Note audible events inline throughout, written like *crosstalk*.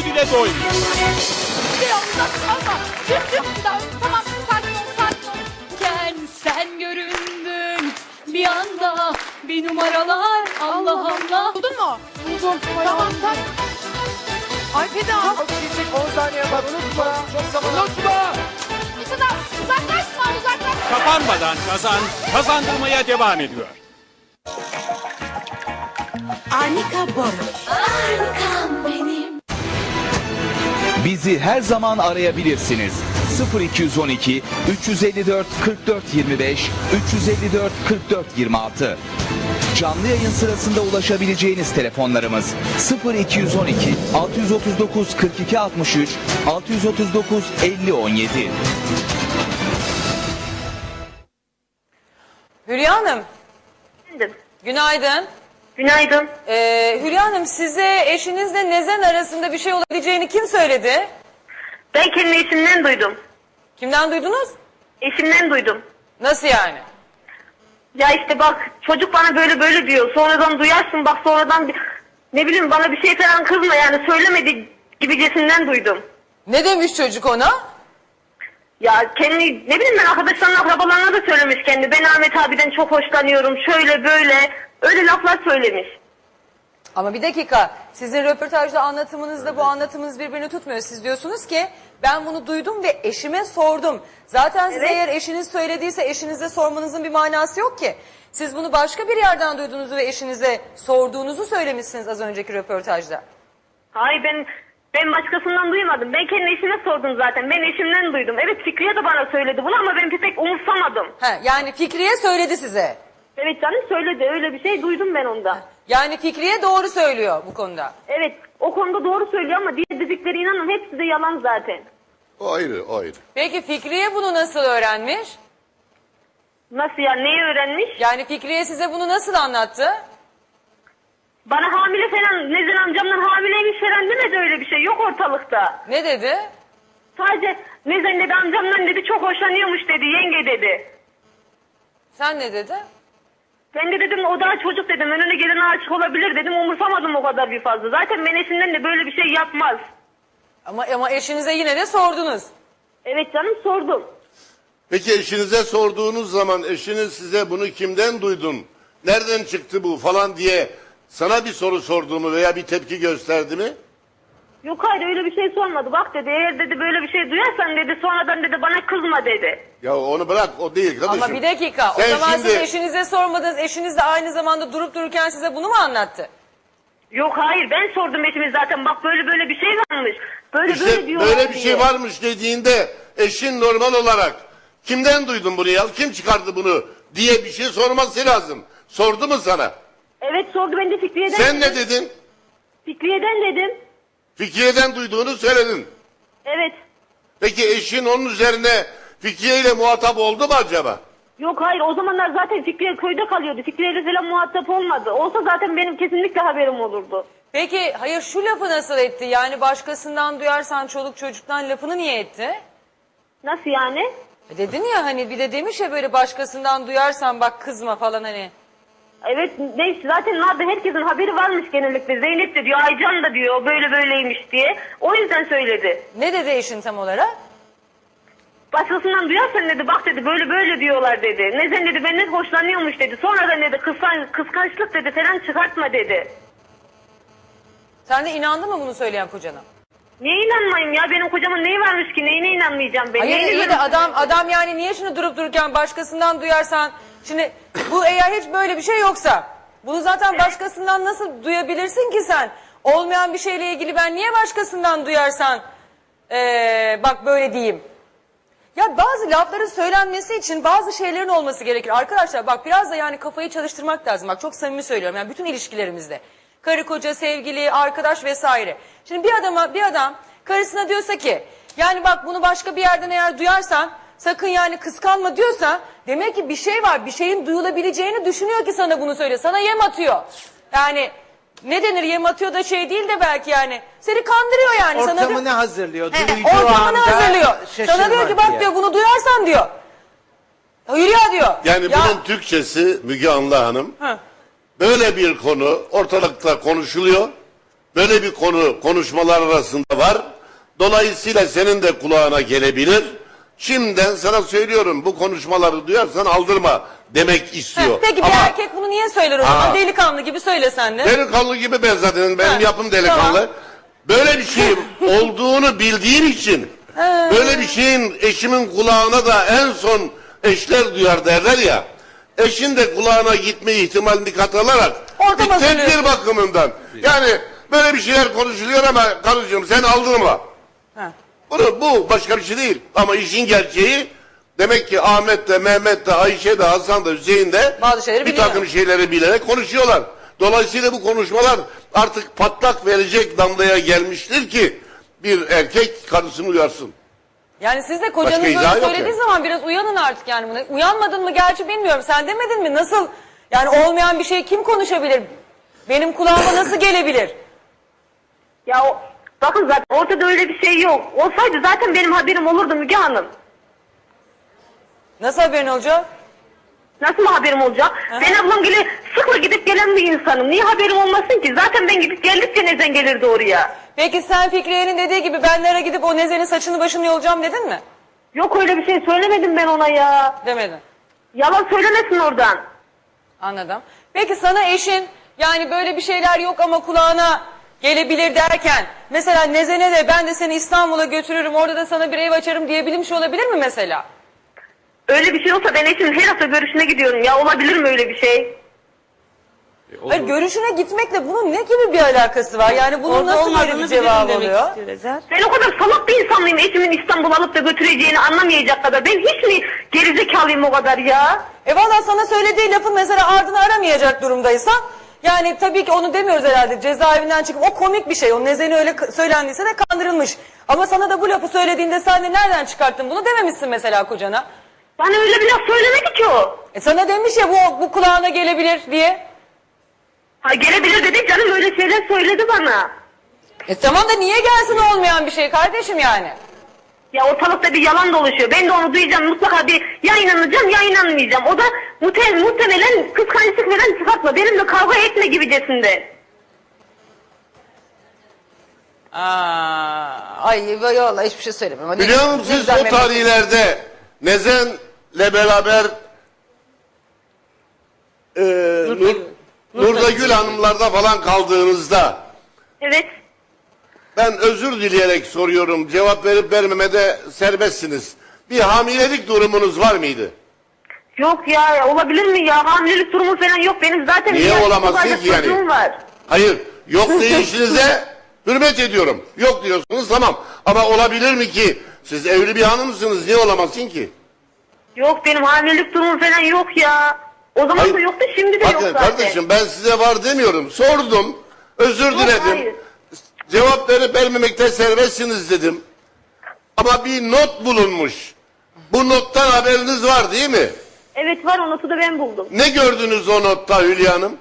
ödüle doymuyor. Bir daha. Tamam sakin ol sakin ol. Gel sen göründün bir anda bir numaralar Allah Allah. Buldun mu? Buldum. Tamam tamam. Ay Feda. 10 saniye bak unutma. Çok zaman Unutma! Feda uzaklaşma uzaklaşma. Kapanmadan kazan, kazandırmaya devam ediyor. Arnika Bor. Bizi her zaman arayabilirsiniz. 0212 354 44 25 354 44 26 Canlı yayın sırasında ulaşabileceğiniz telefonlarımız 0212 639 42 63 639 50 17 Hülya Hanım, Efendim, günaydın. Günaydın. Ee, Hülya Hanım size eşinizle Nezen arasında bir şey olabileceğini kim söyledi? Ben kendi eşimden duydum. Kimden duydunuz? Eşimden duydum. Nasıl yani? Ya işte bak çocuk bana böyle böyle diyor. Sonradan duyarsın bak sonradan bir- ne bileyim bana bir şey falan kızma yani söylemedi gibicesinden duydum. Ne demiş çocuk ona? Ya kendi ne bileyim ben arkadaşlarına akrabalarına da söylemiş kendi. Ben Ahmet abiden çok hoşlanıyorum şöyle böyle öyle laflar söylemiş. Ama bir dakika, sizin röportajda anlatımınızda bu anlatımınız birbirini tutmuyor. Siz diyorsunuz ki ben bunu duydum ve eşime sordum. Zaten size Evet. eğer eşiniz söylediyse eşinize sormanızın bir manası yok ki. Siz bunu başka bir yerden duyduğunuzu ve eşinize sorduğunuzu söylemişsiniz az önceki röportajda. Hayır ben ben başkasından duymadım. Ben kendi eşime sordum zaten. Ben eşimden duydum. Evet Fikriye de bana söyledi bunu ama ben pek umursamadım. He, yani Fikriye söyledi size. Evet canım söyledi öyle bir şey duydum ben ondan. Yani Fikriye doğru söylüyor bu konuda. Evet o konuda doğru söylüyor ama diğer dedikleri inanın hepsi de yalan zaten. O ayrı, o ayrı. Peki Fikriye bunu nasıl öğrenmiş? Nasıl ya neyi öğrenmiş? Yani Fikriye size bunu nasıl anlattı? Bana hamile falan Nezen amcamdan hamileymiş falan demedi öyle bir şey yok ortalıkta. Ne dedi? Sadece Nezen dedi amcamdan dedi çok hoşlanıyormuş dedi yenge dedi. Sen ne dedi? Ben de dedim o daha çocuk dedim önüne gelene aşık olabilir dedim umursamadım o kadar bir fazla. Zaten ben eşimden de böyle bir şey yapmaz. Ama ama eşinize yine de sordunuz. Evet canım sordum. Peki eşinize sorduğunuz zaman eşiniz size bunu kimden duydun? Nereden çıktı bu falan diye sana bir soru sordu mu veya bir tepki gösterdi mi? Yok hayır öyle bir şey sormadı. Bak dedi eğer dedi böyle bir şey duyarsan dedi sonradan dedi bana kızma dedi. Ya onu bırak o değil kardeşim. Ama bir dakika. Sen o zaman şimdi, siz eşinize sormadınız. Eşiniz de aynı zamanda durup dururken size bunu mu anlattı? Yok hayır ben sordum eşime zaten bak böyle böyle bir şey varmış. Böyle işte böyle diyorlar böyle bir diye. şey varmış dediğinde eşin normal olarak kimden duydun bunu ya? Kim çıkardı bunu diye bir şey sorması lazım. Sordu mu sana? Evet sordu ben de Fikriye'den Sen dedim. ne dedin? Fikriye'den dedim. Fikriye'den duyduğunu söyledin. Evet. Peki eşin onun üzerine Fikriye ile muhatap oldu mu acaba? Yok hayır o zamanlar zaten Fikriye köyde kalıyordu. Fikriye'yle falan muhatap olmadı. Olsa zaten benim kesinlikle haberim olurdu. Peki hayır şu lafı nasıl etti? Yani başkasından duyarsan çoluk çocuktan lafını niye etti? Nasıl yani? E Dedin ya hani bir de demiş ya böyle başkasından duyarsan bak kızma falan hani. Evet neyse zaten nerede herkesin haberi varmış genellikle. Zeynep de diyor Aycan da diyor böyle böyleymiş diye. O yüzden söyledi. Ne dedi eşin tam olarak? Başkasından duyarsan dedi bak dedi böyle böyle diyorlar dedi. Nezen dedi benden hoşlanıyormuş dedi. Sonradan dedi kıskan, kıskançlık dedi falan çıkartma dedi. Sen de inandın mı bunu söyleyen kocana? Niye inanmayayım ya benim kocamın neyi varmış ki neyine inanmayacağım ben. Hayır Neyine iyi de inanmayacağım? adam adam yani niye şimdi durup dururken başkasından duyarsan şimdi bu eğer hiç böyle bir şey yoksa bunu zaten başkasından nasıl duyabilirsin ki sen? Olmayan bir şeyle ilgili ben niye başkasından duyarsan ee, bak böyle diyeyim. Ya bazı lafların söylenmesi için bazı şeylerin olması gerekir. Arkadaşlar bak biraz da yani kafayı çalıştırmak lazım. Bak çok samimi söylüyorum yani bütün ilişkilerimizde. Karı koca, sevgili, arkadaş vesaire. Şimdi bir adama bir adam karısına diyorsa ki yani bak bunu başka bir yerden eğer duyarsan sakın yani kıskanma diyorsa demek ki bir şey var. Bir şeyin duyulabileceğini düşünüyor ki sana bunu söyle. Sana yem atıyor. Yani ne denir yem atıyor da şey değil de belki yani. Seni kandırıyor yani. sana diyor- Ortamını hazırlıyor. He, Duyduğu ortamını anda hazırlıyor. Sana diyor ki bak diye. diyor bunu duyarsan diyor. Hülya diyor. Yani ya, bunun Türkçesi Müge Anlı Hanım Hı. böyle bir konu ortalıkta konuşuluyor. Böyle bir konu konuşmalar arasında var. Dolayısıyla senin de kulağına gelebilir. Şimdiden sana söylüyorum bu konuşmaları duyarsan aldırma demek Heh, istiyor. Peki bir Ama erkek bunu niye söyler o zaman? Aa. Delikanlı gibi söylesen de. delikanlı gibi ben zaten benim Ha, yapım delikanlı. tamam. Böyle bir şey *laughs* olduğunu bildiğim için böyle bir şeyin eşimin kulağına da en son eşler duyar derler ya. Eşin de kulağına gitme ihtimalini dikkate alarak bir tedbir bakımından. Yani böyle bir şeyler konuşuluyor ama karıcığım sen aldırma. Ha. Bunu, bu başka bir şey değil. Ama işin gerçeği demek ki Ahmet de, Mehmet de, Ayşe de, Hasan da, Hüseyin de Bazı şeyleri bir biliyor. takım şeyleri bilerek konuşuyorlar. Dolayısıyla bu konuşmalar artık patlak verecek damlaya gelmiştir ki bir erkek karısını uyarsın. Yani siz de kocanız Başka böyle izahı yok söylediği yani. zaman biraz uyanın artık yani buna. Uyanmadın mı gerçi bilmiyorum. Sen demedin mi? Nasıl? Yani olmayan bir şey kim konuşabilir? Benim kulağıma nasıl gelebilir? Ya o, bakın zaten ortada öyle bir şey yok. Olsaydı zaten benim haberim olurdu Müge Hanım. Nasıl haberin olacak? Nasıl haberim olacak? Ben ablam gibi sıkla gidip gelen bir insanım. Niye haberim olmasın ki? Zaten ben gidip geldikçe neden gelirdi oraya? Peki sen Fikriye'nin dediği gibi ben nereye gidip o Nezen'in saçını başını yolacağım dedin mi? Yok öyle bir şey söylemedim ben ona ya. Demedin. Yalan söylemesin oradan. Anladım. Peki sana eşin yani böyle bir şeyler yok ama kulağına gelebilir derken mesela Nezen'e de ben de seni İstanbul'a götürürüm orada da sana bir ev açarım diyebilmiş olabilir mi mesela? Öyle bir şey olsa ben eşimin her hafta görüşüne gidiyorum ya. Olabilir mi öyle bir şey? Hayır görüşüne gitmekle bunun ne gibi bir alakası var? Yani bunun Orada nasıl böyle olmadığını bir bilirim cevap demek oluyor? istiyor. Ben o kadar salak bir insan mıyım eşimin İstanbul'a alıp da götüreceğini anlamayacak kadar. Ben hiç mi gerizekalıyım o kadar ya? E valla sana söylediği lafın mesela ardını aramayacak durumdaysa yani tabii ki onu demiyoruz herhalde cezaevinden çıkıp o komik bir şey. O nezeni öyle söylendiyse de kandırılmış. Ama sana da bu lafı söylediğinde sen de nereden çıkarttın bunu dememişsin mesela kocana. Bana öyle bir laf söylemedi ki o. E sana demiş ya bu, bu kulağına gelebilir diye. Ha gelebilir dedi canım öyle şeyler söyledi bana. E tamam da niye gelsin olmayan bir şey kardeşim yani? Ya ortalıkta bir yalan dolaşıyor. Ben de onu duyacağım mutlaka bir ya inanacağım ya inanmayacağım. O da mute, muhtemelen kıskançlık veren sıfatla benimle kavga etme gibicesinde. Aa, ay valla hiçbir şey söylemem. Hadi Biliyor musunuz o tarihlerde Nezen'le beraber e, Nur, Nurda Gül Hanımlarda falan kaldığınızda Evet. Ben özür dileyerek soruyorum. Cevap verip vermemede serbestsiniz. Bir hamilelik durumunuz var mıydı? Yok ya olabilir mi ya hamilelik durumu falan yok. Benim zaten Niye bir yaşlı olamaz kız ki yani? çocuğum var. Hayır. Yok *laughs* deyişinize hürmet ediyorum. Yok diyorsunuz tamam. Ama olabilir mi ki? Siz evli bir hanımsınız. Niye olamazsın ki? Yok benim hamilelik durumum falan yok ya. O zaman Hayır. da yoktu şimdi de Bakın yok zaten. kardeşim ben size var demiyorum. Sordum. Özür Yok, diledim. hayır. Cevap verip vermemekte serbestsiniz dedim. Ama bir not bulunmuş. Bu nottan haberiniz var değil mi? Evet var o notu da ben buldum. Ne gördünüz o notta Hülya Hanım?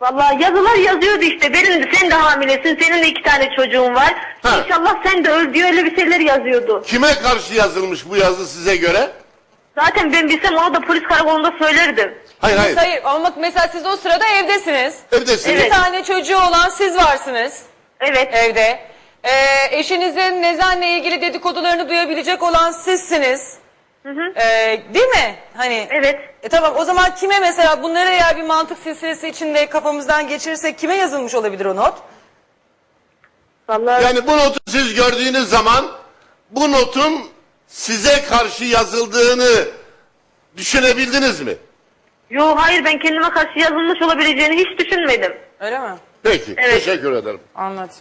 Vallahi yazılar yazıyordu işte. Benim de sen de hamilesin. Senin de iki tane çocuğun var. Ha. İnşallah sen de öl diye öyle bir şeyler yazıyordu. Kime karşı yazılmış bu yazı size göre? Zaten ben bilsem onu da polis karakolunda söylerdim. Hayır hayır. Hayır ama mesela siz o sırada evdesiniz. Evdesiniz. Bir tane çocuğu olan siz varsınız Evet. evde. Ee, eşinizin Nezen'le ilgili dedikodularını duyabilecek olan sizsiniz. Ee, değil mi? Hani Evet. E tamam o zaman kime mesela bunları eğer bir mantık silsilesi içinde kafamızdan geçirirsek kime yazılmış olabilir o not? Vallahi Yani bu notu siz gördüğünüz zaman bu notun size karşı yazıldığını düşünebildiniz mi? Yo hayır ben kendime karşı yazılmış olabileceğini hiç düşünmedim. Öyle mi? Peki. Evet. Teşekkür ederim. Anladım.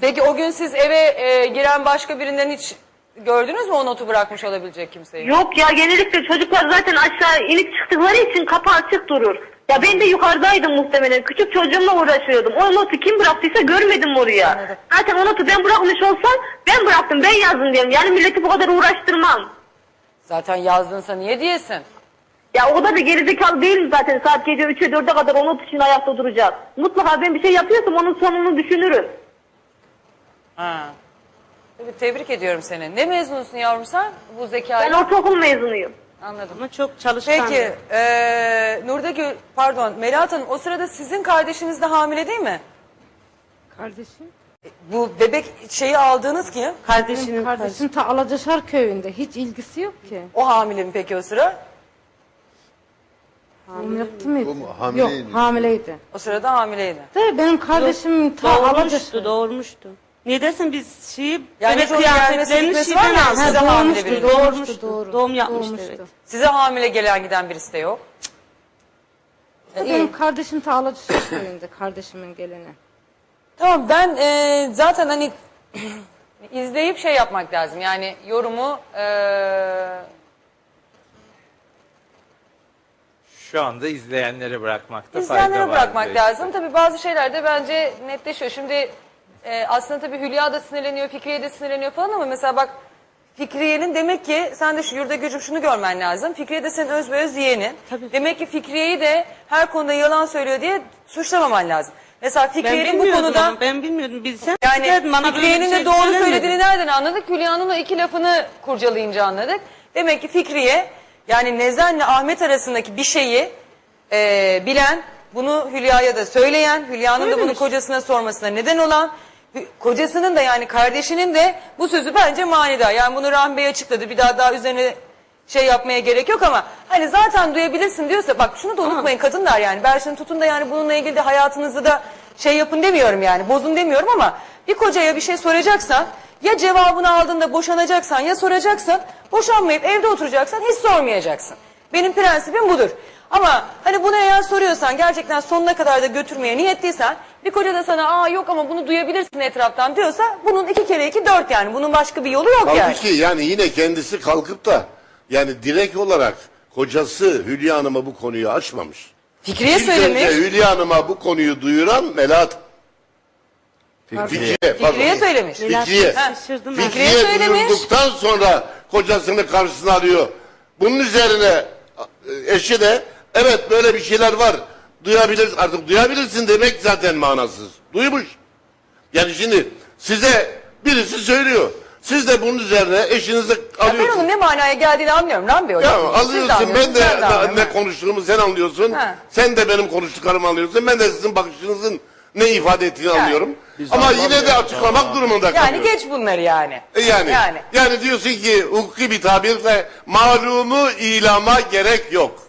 Peki o gün siz eve e, giren başka birinden hiç gördünüz mü o notu bırakmış olabilecek kimseyi? Yok ya genellikle çocuklar zaten aşağı inip çıktıkları için kapı açık durur. Ya ben de yukarıdaydım muhtemelen. Küçük çocuğumla uğraşıyordum. O notu kim bıraktıysa görmedim oraya. Anladım. Zaten o notu ben bırakmış olsam ben bıraktım ben yazdım diyorum. Yani milleti bu kadar uğraştırmam. Zaten yazdınsa niye diyesin? Ya o kadar da gerizekalı değilim zaten. Saat gece 3'e 4'e kadar o not için ayakta duracak. Mutlaka ben bir şey yapıyorsam onun sonunu düşünürüm. Ha. Tabii tebrik ediyorum seni. Ne mezunusun yavrum sen bu Ben zekayla? ortaokul mezunuyum. Anladım. Ama çok çalışkan. Peki, eee Nurdaki, pardon Melahat Hanım o sırada sizin kardeşiniz de hamile değil mi? Kardeşim. Bu bebek şeyi aldığınız ki Kardeşinin Kardeşim ta Alacaşar köyünde. Hiç ilgisi yok ki. o hamile mi peki o sıra? Doğum yaptı mıydı? O mu? Hamileydi. Yok hamileydi. O sırada hamileydi. De benim kardeşim ta doğurmuştu, doğurmuştu. Ne dersin biz şeyi Yani bebek onun gelmesi kıyafetlerini gitmesi var şeyden mı? aldık. Size Ha, hamile doğurmuştu, biri. doğurmuştu, Doğurmuştu, doğru. doğum yapmıştı, evet. Size hamile gelen giden birisi de yok. De Benim kardeşim ta köyünde. Kardeşimin geleni. Tamam ben eee, zaten hani *clears throat* izleyip şey yapmak lazım. Yani yorumu eee, Şu anda izleyenlere bırakmakta izleyenlere fayda var. bırakmak diyorsun. lazım. Tabii bazı şeyler de bence netleşiyor. Şimdi eee, aslında tabii Hülya da sinirleniyor, Fikriye de sinirleniyor falan ama mesela bak Fikriye'nin demek ki sen de şu yurda gücüm şunu görmen lazım. Fikriye de senin öz ve öz yeğenin. Demek ki Fikriye'yi de her konuda yalan söylüyor diye suçlamaman lazım. Mesela Fikriye'nin bu bilmiyordum konuda ama ben bilmiyordum. Bilsem Yani bana böyle Fikriye'nin bir de şey doğru söylediğini nereden anladık? Hülya'nın o iki lafını kurcalayınca anladık. Demek ki Fikriye yani Nezen'le Ahmet arasındaki bir şeyi e, bilen, bunu Hülya'ya da söyleyen, Hülya'nın da bunu kocasına sormasına neden olan, kocasının da yani kardeşinin de bu sözü bence manidar. Yani bunu Rahmi Bey açıkladı. Bir daha daha üzerine şey yapmaya gerek yok ama hani zaten duyabilirsin diyorsa bak şunu da unutmayın kadınlar yani ben şimdi tutun da yani bununla ilgili de hayatınızı da şey yapın demiyorum yani bozun demiyorum ama bir kocaya bir şey soracaksan ya cevabını aldığında boşanacaksan ya soracaksan boşanmayıp evde oturacaksan hiç sormayacaksın. Benim prensibim budur. Ama hani bunu eğer soruyorsan gerçekten sonuna kadar da götürmeye niyetliysen bir koca da sana aa yok ama bunu duyabilirsin etraftan diyorsa bunun iki kere iki dört yani bunun başka bir yolu yok yani. Halbuki yani yine kendisi kalkıp da yani direkt olarak kocası Hülya Hanım'a bu konuyu açmamış. Fikriye İlk söylemiş. Hülya Hanım'a bu konuyu duyuran Melahat. Fikriye. pardon. Fikriye söylemiş. Fikriye. Ha, Şaşırdım ben. Fikriye Fikriye söylemiş. sonra kocasını karşısına alıyor. Bunun üzerine e, eşi de evet böyle bir şeyler var. Duyabilir artık duyabilirsin demek zaten manasız. Duymuş. Yani şimdi size birisi söylüyor. Siz de bunun üzerine eşinizi Ya ben alıyorsunuz. onun ne manaya geldiğini anlıyorum Rambi hocam. Ya Siz de alıyorsun ben anlıyorsunuz, de ben de anlıyorum. ne konuştuğumu sen anlıyorsun. Ha. Sen de benim konuştuklarımı anlıyorsun. Ben de sizin bakışınızın ne ifade ettiğini anlıyorum. Ama yine de açıklamak durumunda Yani kalıyorum. geç bunları yani. E Yani, Yani. yani diyorsun ki hukuki bir tabirle malumu ilama gerek yok.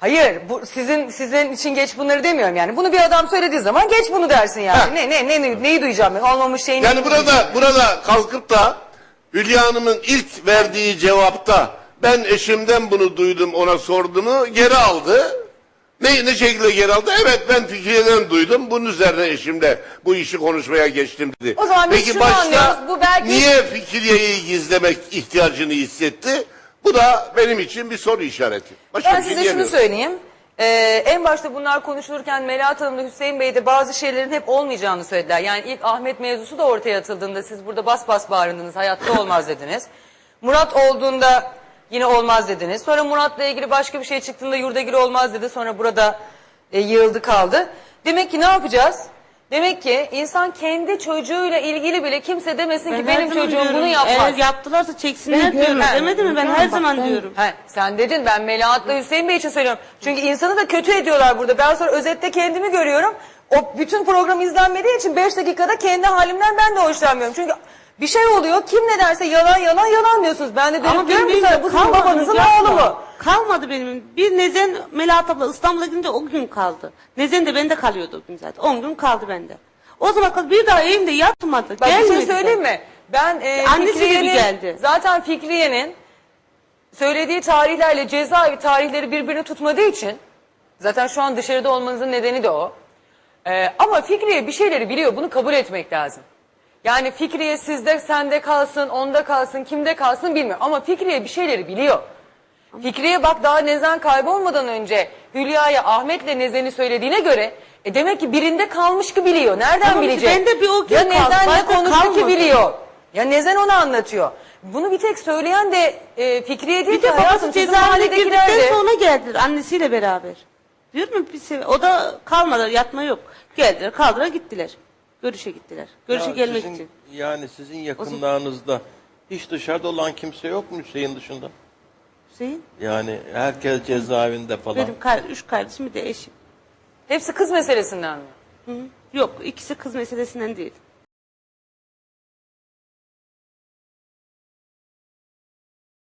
Hayır, bu sizin sizin için geç bunları demiyorum yani. Bunu bir adam söylediği zaman geç bunu dersin yani. Ne ne ne ne- neyi duyacağım ben? Olmamış şeyini. Yani burada burada kalkıp da Hülya Hanım'ın ilk verdiği cevapta ben eşimden bunu duydum ona sorduğumu geri aldı. Ne, ne şekilde geri aldı? Evet ben Fikriye'den duydum. Bunun üzerine eşimle bu işi konuşmaya geçtim dedi. O zaman biz şunu anlıyoruz, bu belki- niye Fikriye'yi gizlemek ihtiyacını hissetti? Bu da benim için bir soru işareti. Başka Ben şey size şunu söyleyeyim. Ee, en başta bunlar konuşulurken Melahat Hanım da Hüseyin Bey de bazı şeylerin hep olmayacağını söylediler. Yani ilk Ahmet mevzusu da ortaya atıldığında siz burada bas bas bağırındınız. Hayatta olmaz dediniz. Murat olduğunda yine olmaz dediniz. Sonra Murat'la ilgili başka bir şey çıktığında Yurdagül olmaz dedi. Sonra burada e, yığıldı kaldı. Demek ki ne yapacağız? Demek ki insan kendi çocuğuyla ilgili bile kimse demesin ki benim çocuğum bunu yapmaz. Eğer yaptılarsa çeksinler Ben diyorum. görmedim. Demedi mi? Ben her bak zaman ben- diyorum. He, sen dedin ben Melahat'la Hüseyin Bey için söylüyorum. Çünkü insanı da kötü ediyorlar burada. Ben sonra özette kendimi görüyorum. O bütün program izlenmediği için 5 dakikada kendi halimden ben de hoşlanmıyorum. Çünkü bir şey oluyor. Kim ne derse yalan yalan yalan diyorsunuz. Ben de dönüp diyorum ki sana bu sizin kalmadı, babanızın oğlu mu? Kalmadı benim. Bir Nezen Melahat abla İstanbul'a gidince o gün kaldı. Nezen de bende kalıyordu o gün zaten. 10 gün kaldı bende. O zaman kadar bir daha evimde yatmadı. Bak bir şey Gelmedi de. söyleyeyim mi? Ben e, Annesi de Fikriye'nin- geldi. Zaten Fikriye'nin söylediği tarihlerle cezaevi tarihleri birbirini tutmadığı için zaten şu an dışarıda olmanızın nedeni de o. Ee, ama Fikriye bir şeyleri biliyor. Bunu kabul etmek lazım. Yani Fikriye sizde, sende kalsın, onda kalsın, kimde kalsın bilmiyorum. Ama Fikriye bir şeyleri biliyor. Fikriye bak daha Nezen kaybolmadan önce Hülya'ya Ahmet'le Nezen'i söylediğine göre e demek ki birinde kalmış ki biliyor. Nereden Tamam bilecek? bende bir o ya Nezen'le konuştu ki biliyor. Ya Nezen onu anlatıyor. Bunu bir tek söyleyen de e, Fikriye değil Bir ki de hayatım. cezaevine girdikten de. sonra geldiler annesiyle beraber. Diyor mu? O da kalmadı yatma yok. Geldiler kaldıra gittiler. Görüşe gittiler. Görüşe Ya gelmek sizin- için. Yani sizin yakınlarınızda hiç dışarıda olan kimse yok mu Hüseyin dışında? Hüseyin. Yani herkes cezaevinde falan. Benim kar- üç kardeşim bir de eşim. Hepsi kız meselesinden mi? Hı. Yok ikisi kız meselesinden değil.